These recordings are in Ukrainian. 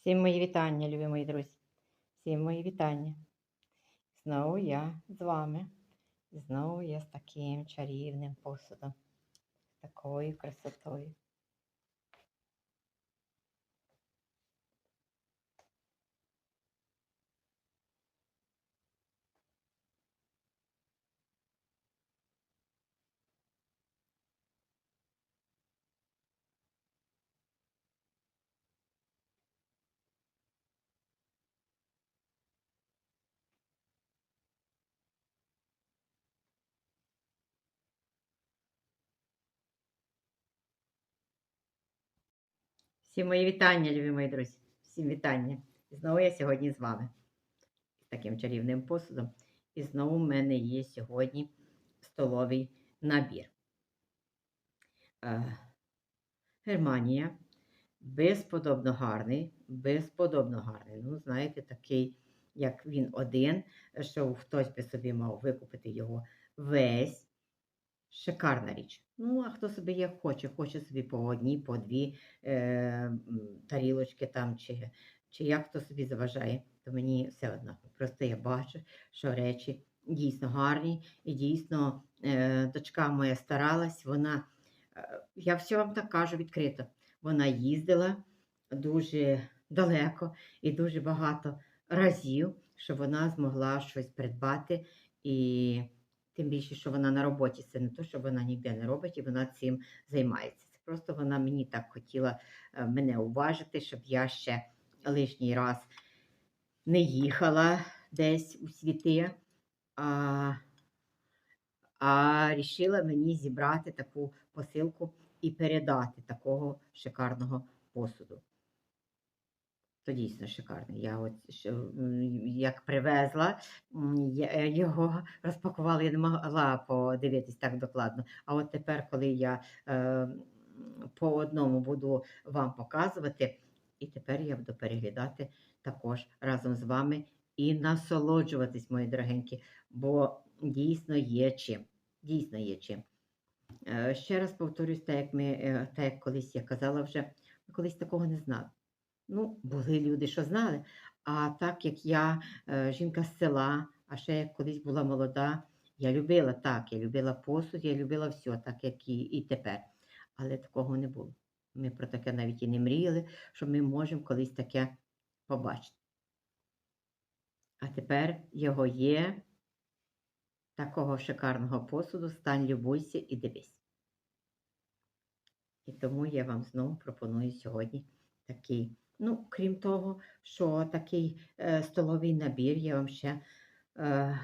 Всім мої вітання, любі мої друзі. Всім мої вітання. Знову я з вами. Знову я з таким чарівним посудом, такою красотою. Всім мої вітання, любі мої друзі. Всім вітання. І знову я сьогодні з вами. З таким чарівним посудом. І знову в мене є сьогодні столовий набір. Е, Германія. Безподобно гарний, безподобно гарний. Ну, знаєте, такий, як він один, що хтось би собі мав викупити його весь. Шикарна річ. Ну, а хто собі як хоче, хоче собі по одній, по дві е, тарілочки там, чи, чи як хто собі заважає, то мені все одно. Просто я бачу, що речі дійсно гарні, і дійсно е, дочка моя старалась, вона, е, я все вам так кажу відкрито, вона їздила дуже далеко і дуже багато разів, щоб вона змогла щось придбати. І Тим більше, що вона на роботі, це не то, що вона ніде не робить, і вона цим займається. Це просто вона мені так хотіла е, мене уважити, щоб я ще лишній раз не їхала десь у світи, а, а рішила мені зібрати таку посилку і передати такого шикарного посуду. То дійсно шикарний. Я от як привезла, його розпакувала, я не могла подивитись так докладно. А от тепер, коли я е, по одному буду вам показувати, і тепер я буду переглядати також разом з вами і насолоджуватись, мої дорогенькі, бо дійсно є чим. Дійсно є чим. Е, Ще раз повторюсь, так як ми, е, так як колись я казала вже, ми колись такого не знали. Ну, були люди, що знали. А так як я е, жінка з села, а ще як колись була молода, я любила так, я любила посуд, я любила все, так як і, і тепер. Але такого не було. Ми про таке навіть і не мріяли, що ми можемо колись таке побачити. А тепер його є такого шикарного посуду, стань, любуйся і дивись. І тому я вам знову пропоную сьогодні такий. Ну, крім того, що такий е, столовий набір, я вам ще е,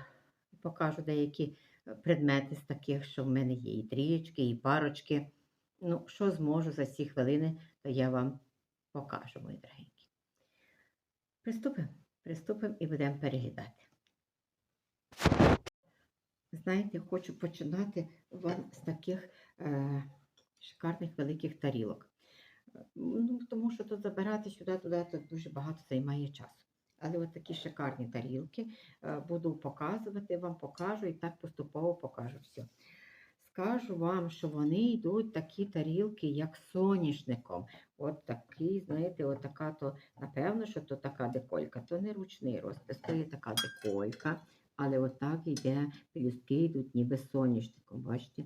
покажу деякі предмети з таких, що в мене є і трієчки, і парочки. Ну, що зможу за ці хвилини, то я вам покажу, мої дорогенькі. Приступимо, приступимо і будемо переглядати. Знаєте, хочу починати вам з таких е, шикарних великих тарілок. Ну, тому що тут забирати сюди-туди то дуже багато займає часу. Але от такі шикарні тарілки е, буду показувати, вам покажу і так поступово покажу все. Скажу вам, що вони йдуть такі тарілки, як соняшником. От такий, знаєте, от така то, напевно, що то така деколька, то не ручний розпис, то є така деколька, але отак йде, пелюстки йдуть ніби соняшником. Бачите?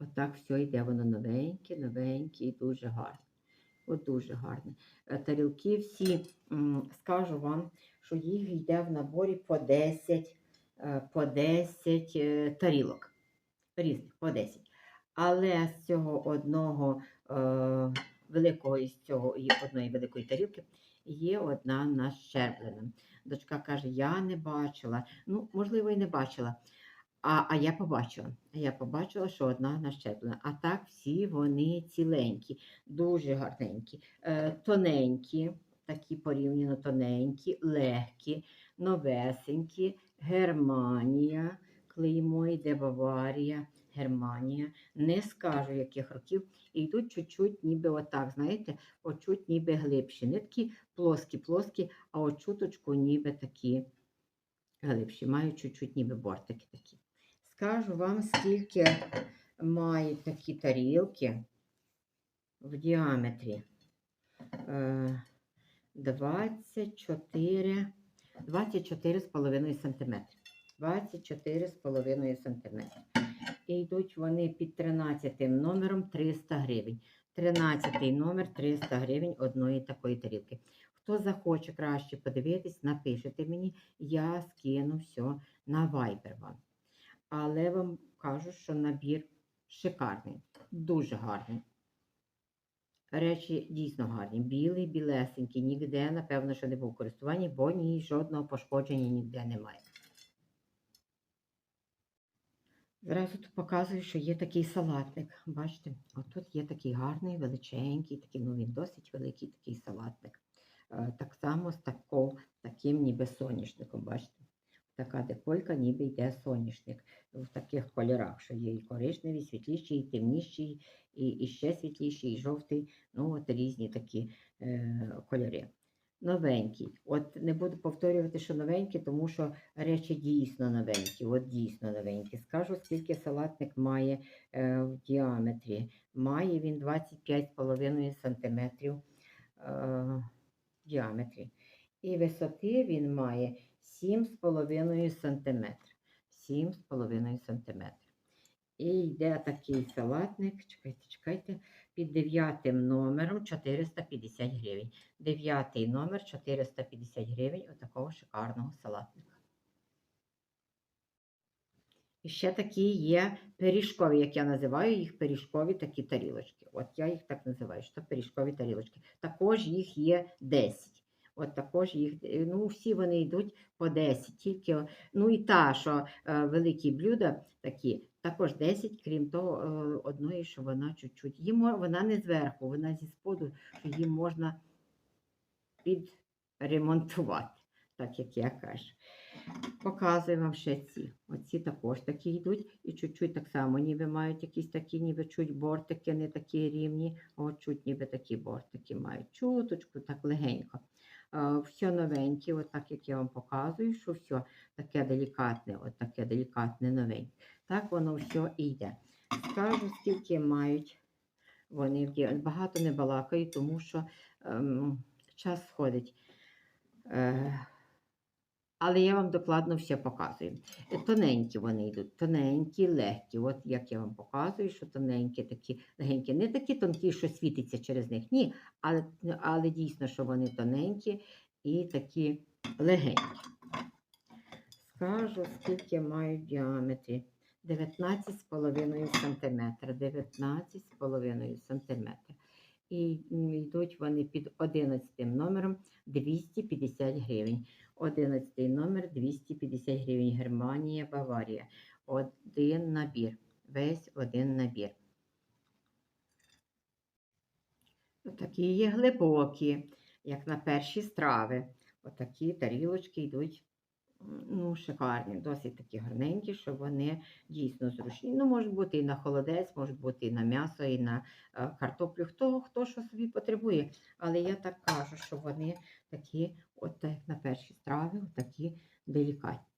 Отак все йде, воно новеньке, новеньке і дуже гарне. От дуже гарне. Е, Тарілки всі, скажу вам, що їх йде в наборі по 10, е, по 10 е, тарілок. Різних, по 10. Але з цього одного великого із цього і одної великої тарілки є одна нащерблена. Дочка каже: Я не бачила. Ну, можливо, і не бачила. А, а я побачила. Я побачила, що одна нащеплена. А так всі вони ціленькі, дуже гарненькі, е, тоненькі, такі порівняно тоненькі, легкі, новесенькі, Германія, клеймо йде Баварія, Германія. Не скажу, яких років. І йдуть чуть-чуть, ніби отак, знаєте, очуть ніби глибші. Не такі плоскі-плоскі, а от чуточку ніби такі глибші. Мають чуть-чуть ніби бортики такі. Скажу вам, скільки мають такі тарілки в діаметрі. Е, 24, 24,5 см. 24,5 см. І йдуть вони під 13 номером 300 гривень. 13 номер 300 гривень одної такої тарілки. Хто захоче краще подивитись, напишете мені, я скину все на Viber вам. Але вам кажу, що набір шикарний, дуже гарний. Речі дійсно гарні. Білий, білесенький, ніде, напевно, що не був у користуванні, бо ні жодного пошкодження ніде немає. Зразу тут показую, що є такий салатник. Бачите, отут є такий гарний, величенький, такий, ну він досить великий такий салатник. Е, Так само з тако, таким ніби соняшником, бачите? Така деколька, ніби йде соняшник в таких кольорах, що є і коричневий, світліший, і темніший, і, і ще світліший, і жовтий. Ну, от різні такі е, кольори. Новенький. От не буду повторювати, що новенький, тому що речі дійсно новенькі. От дійсно новенькі. Скажу, скільки салатник має е, в діаметрі. Має він 25,5 см е, в діаметрі. І висоти він має 7,5 см. 7,5 см. І йде такий салатник, чекайте, чекайте, під дев'ятим номером 450 гривень. Дев'ятий номер 450 гривень отакого шикарного салатника. І ще такі є пиріжкові, як я називаю їх пиріжкові такі тарілочки. От я їх так називаю, що пиріжкові тарілочки. Також їх є 10. От також їх, е, ну всі вони йдуть по 10. Тільки, ну і та, що е, великі блюда такі, також 10, крім того, е, одної, що вона чуть-чуть. Її, вона не зверху, вона зі споду, що її можна підремонтувати, так як я кажу. Показую вам ще ці. Оці також такі йдуть. І чуть-чуть так само, ніби мають якісь такі, ніби чуть бортики, не такі рівні, а от чуть ніби такі бортики мають. Чуточку, так легенько. Е, Все новеньке, от так як я вам показую, що все таке делікатне, от таке делікатне новеньке. Так воно все йде. Скажу, скільки мають вони Багато не балакають, тому що ем, час сходить. Е, але я вам докладно все показую. Е, Тоненькі вони йдуть, тоненькі, легкі. От як я вам показую, що тоненькі, такі легенькі, не такі тонкі, що світиться через них. Ні, але, але дійсно, що вони тоненькі і такі легенькі. Скажу, скільки мають діаметрі. 19,5 см. 19,5 см. І йдуть вони під 11 номером 250 гривень. 11 номер 250 гривень. Германія, Баварія. Один набір. Весь один набір. Такі є глибокі, як на перші страви. Отакі тарілочки йдуть ну, шикарні, досить такі гарненькі, що вони дійсно зручні. Ну, можуть бути і на холодець, можуть бути і на м'ясо, і на е, картоплю. Хто, хто що собі потребує. Але я так кажу, що вони такі, от так як на перші страви, такі делікатні.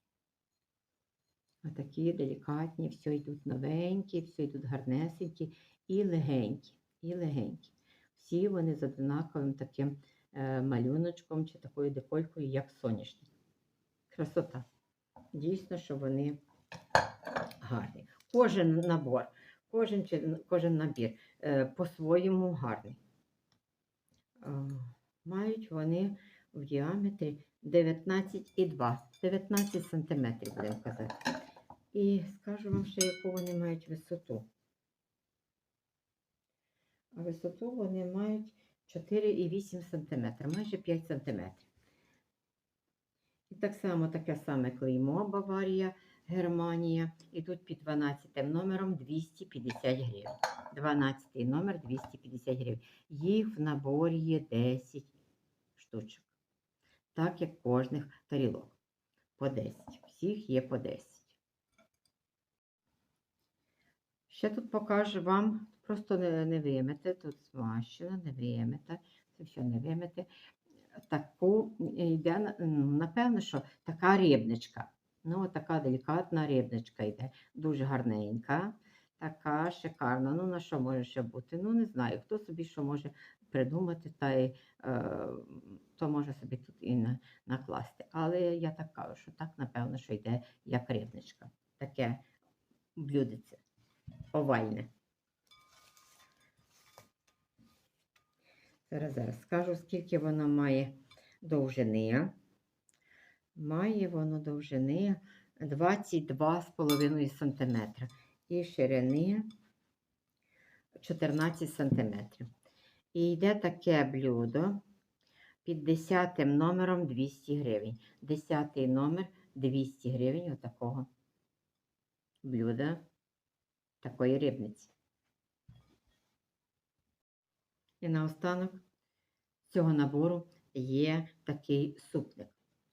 Отакі делікатні, все йдуть новенькі, все йдуть гарнесенькі і легенькі, і легенькі. Всі вони з однаковим таким е, малюночком чи такою деколькою, як соняшник. Красота. Дійсно, що вони гарні. Кожен набор, кожен, кожен набір е, по-своєму гарний. Е, мають вони в діаметрі 19,2, 19 см, будемо казати. І скажу вам ще, яку вони мають висоту. А висоту вони мають 4,8 см, майже 5 см. І так само таке саме клеймо Баварія, Германія. Ідуть під 12 номером 250 гривень. 12 номер 250 гривень. Їх в наборі є 10 штучок. Так як кожних тарілок. По 10. Всіх є по 10. Ще тут покажу вам, просто не, не вимити, тут змащено, не вимите, це все не вимите. Таку йде, ну, напевно, що така рибничка. Ну, така делікатна рибничка йде. Дуже гарненька, така шикарна. Ну, на що може ще бути? Ну, не знаю, хто собі що може придумати та й е, то може собі тут і на, накласти. Але я так кажу, що так, напевно, що йде як рибничка. Таке блюдеце овальне. Зараз зараз скажу, скільки воно має довжини. Має воно довжини 22,5 см і ширини 14 см. І йде таке блюдо під 10 номером 200 гривень. 10 номер 200 гривень отакого блюда, такої рибниці. І наостанок цього набору є такий супник.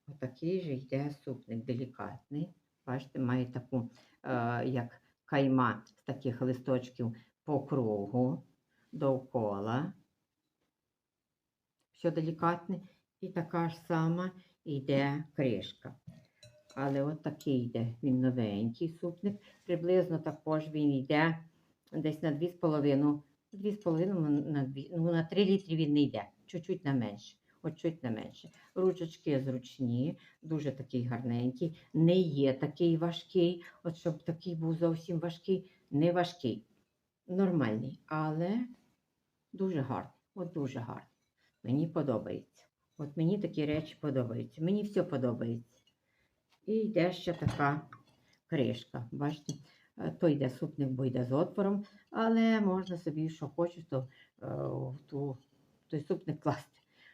Отакий же йде супник делікатний. Бачите, має таку, е, як кайма з таких листочків по кругу, довкола. Все делікатне. І така ж сама йде кришка. Але от такий йде він новенький супник. Приблизно також він йде десь на 2,5 2,5 на 2, ну, на 3 літри він не йде, чуть-чуть на менше. Чуть на менше. Ручечки зручні, дуже такий гарненький. Не є такий важкий, от щоб такий був зовсім важкий, не важкий. Нормальний, але дуже гарний. От дуже гарний. Мені подобається. От мені такі речі подобаються. Мені все подобається. І йде ще така кришка. Бачите, Е, то йде супник, бо йде з отвором, але можна собі, що хочеш, то е, в той супник класти.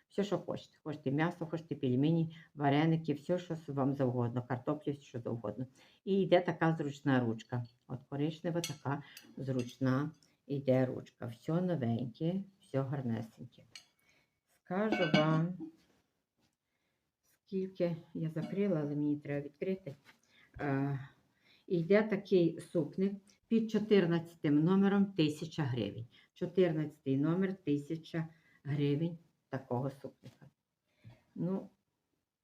Все, що хочете. Хочете м'ясо, хочете пельмені, вареники, все, що вам завгодно, картоплю, все, що завгодно. І йде така зручна ручка. От коричнева така зручна йде ручка. Все новеньке, все гарнесеньке. Скажу вам, скільки я закрила, але мені треба відкрити. Йде такий супник під 14 номером 1000 гривень. 14 номер 1000 гривень такого супника. Ну,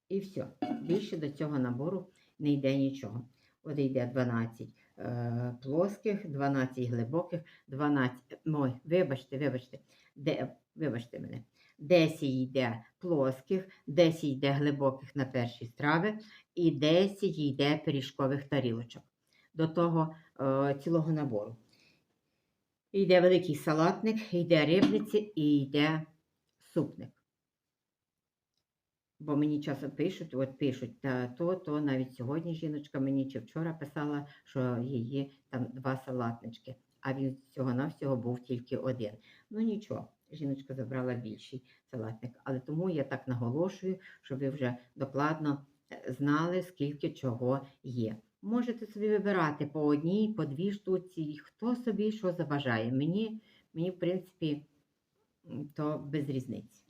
і все. Більше до цього набору не йде нічого. От йде 12 е, плоских, 12 глибоких, 12. Ой, вибачте, вибачте, де, вибачте мене. 10 йде плоских, 10 йде глибоких на перші страви, і 10 йде пиріжкових тарілочок до того е, цілого набору. Йде великий салатник, йде рибниці і йде супник. Бо мені часом пишуть, от пишуть, та то, то навіть сьогодні жіночка мені чи вчора писала, що її там два салатнички, а він всього-навсього був тільки один. Ну нічого, жіночка забрала більший салатник. Але тому я так наголошую, щоб ви вже докладно е, знали, скільки чого є. Можете собі вибирати по одній, по дві штуці, хто собі що забажає. Мені, мені в принципі, то без різниці.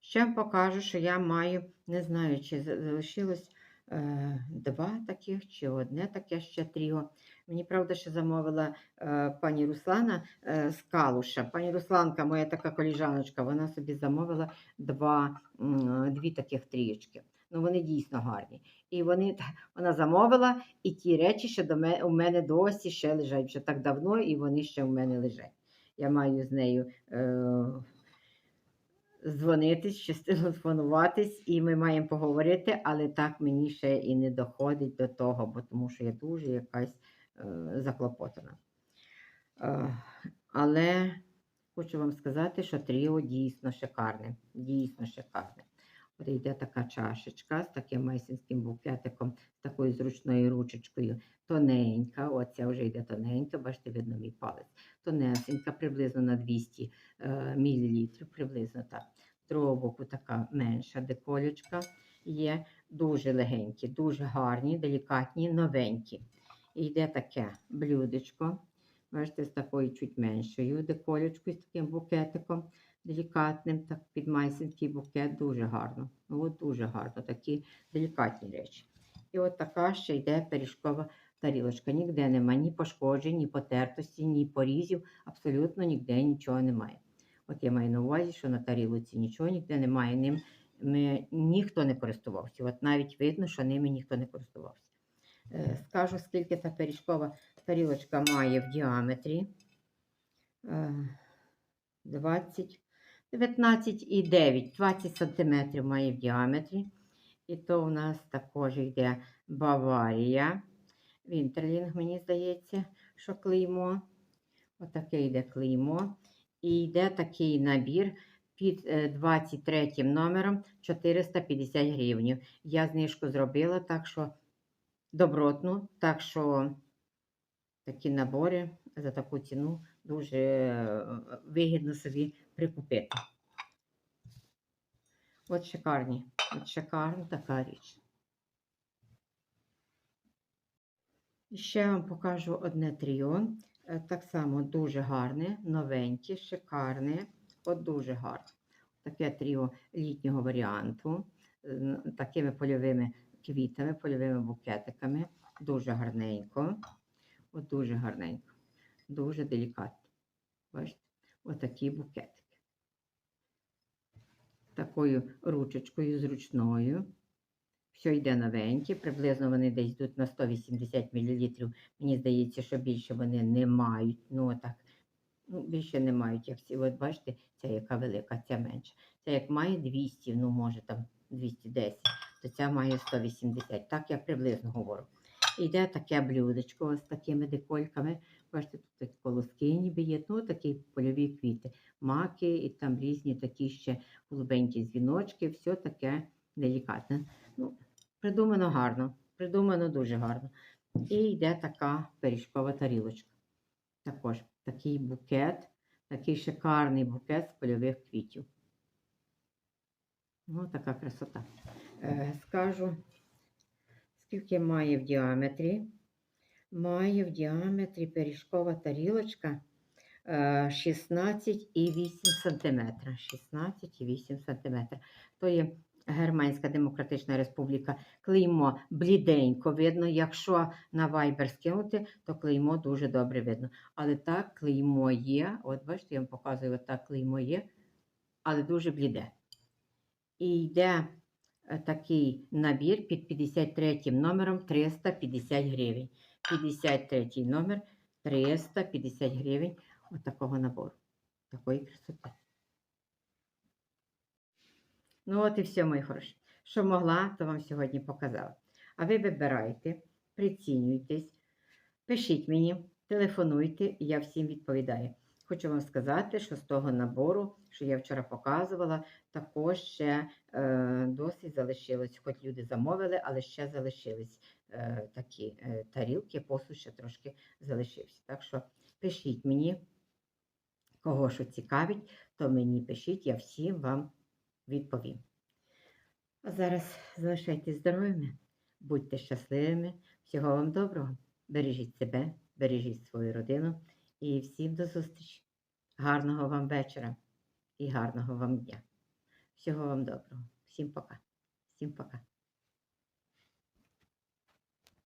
Ще покажу, що я маю, не знаю, чи залишилось е, два таких, чи одне таке ще тріо. Мені, правда, ще замовила е, пані Руслана е, з Калуша. Пані Русланка, моя така коліжаночка, вона собі замовила два, м, дві таких трієчки. Ну, вони дійсно гарні. І вони, вона замовила, і ті речі ще до мене, у мене досі ще лежать вже так давно, і вони ще у мене лежать. Я маю з нею е, дзвонитись, ще телефонуватись, і ми маємо поговорити, але так мені ще і не доходить до того, бо тому що я дуже якась е, заклопотана. Е, але хочу вам сказати, що тріо дійсно шикарне. Дійсно шикарне. От йде така чашечка з таким майсинським букетиком, з такою зручною ручечкою. Тоненька, оця вже йде тоненька, бачите, видно мій палець. Тонесенька, приблизно на 200 е, мл, приблизно так. Другого боку така менша деколючка є. Дуже легенькі, дуже гарні, делікатні, новенькі. І йде таке блюдечко. Бачите, з такою чуть меншою деколючкою, з таким букетиком делікатним, так під майсинський букет, дуже гарно. От дуже гарно, такі делікатні речі. І от така ще йде пиріжкова тарілочка. Ніде нема ні пошкоджень, ні потертості, ні порізів, абсолютно ніде нічого немає. От я маю на увазі, що на тарілоці нічого ніде немає. Ним ми, ніхто не користувався. От навіть видно, що ними ніхто не користувався. Е, Скажу, скільки та пиріжкова тарілочка має в діаметрі. Е, 20, 19 і 9, 20 см має в діаметрі. І то у нас також йде Баварія. Вінтерлінг, мені здається, що клеймо. Отаке йде клеймо. І йде такий набір під е, 23 номером 450 гривень. Я знижку зробила, так що добротну, так що такі набори за таку ціну дуже е, вигідно собі прикупити. От шикарні, от шикарна така річ. І ще вам покажу одне тріо. Е, Так само дуже гарне, новеньке, шикарне, от дуже гарне. Таке тріо літнього варіанту, такими польовими квітами, польовими букетиками. Дуже гарненько. От дуже гарненько. Дуже делікатно. Бачите? Отакі букетики. Такою ручечкою зручною. Все йде новеньке, приблизно вони десь йдуть на 180 мл. Мені здається, що більше вони не мають. Ну, так, ну, більше не мають, як ці. От бачите, ця яка велика, ця менша. Ця як має 200, ну може там 210, то ця має 180. Так я приблизно говорю. Йде таке блюдечко з такими декольками. Бачите, тут такі колоски ніби є, ну такі польові квіти, маки і там різні такі ще голубенькі дзвіночки, все таке делікатне. Ну, придумано гарно, придумано дуже гарно. І йде така пиріжкова тарілочка. Також такий букет, такий шикарний букет з польових квітів. Ну, така красота. Е, скажу, скільки має в діаметрі. Має в діаметрі пиріжкова тарілочка е, 16,8 см. 16,8 см. То є Германська Демократична Республіка. Клеймо бліденько видно. Якщо на Viber скинути, то клеймо дуже добре видно. Але так клеймо є. От бачите, я вам показую, от так клеймо є, але дуже бліде. І йде такий набір під 53 номером 350 гривень. 53 номер 350 гривень от такого набору. Такої красоти. Ну, от і все, мої хороші. Що могла, то вам сьогодні показала. А ви вибирайте, прицінюйтесь, пишіть мені, телефонуйте, я всім відповідаю. Хочу вам сказати, що з того набору, що я вчора показувала, також ще е, досить залишилось. Хоч люди замовили, але ще залишились е, такі е, тарілки, посуд ще трошки залишився. Так що пишіть мені, кого що цікавить, то мені пишіть, я всім вам відповім. А зараз залишайтесь здоровими, будьте щасливими, всього вам доброго. Бережіть себе, бережіть свою родину і всім до зустрічі. Гарного вам вечора і гарного вам дня. Всього вам доброго. Всім пока. Всім пока.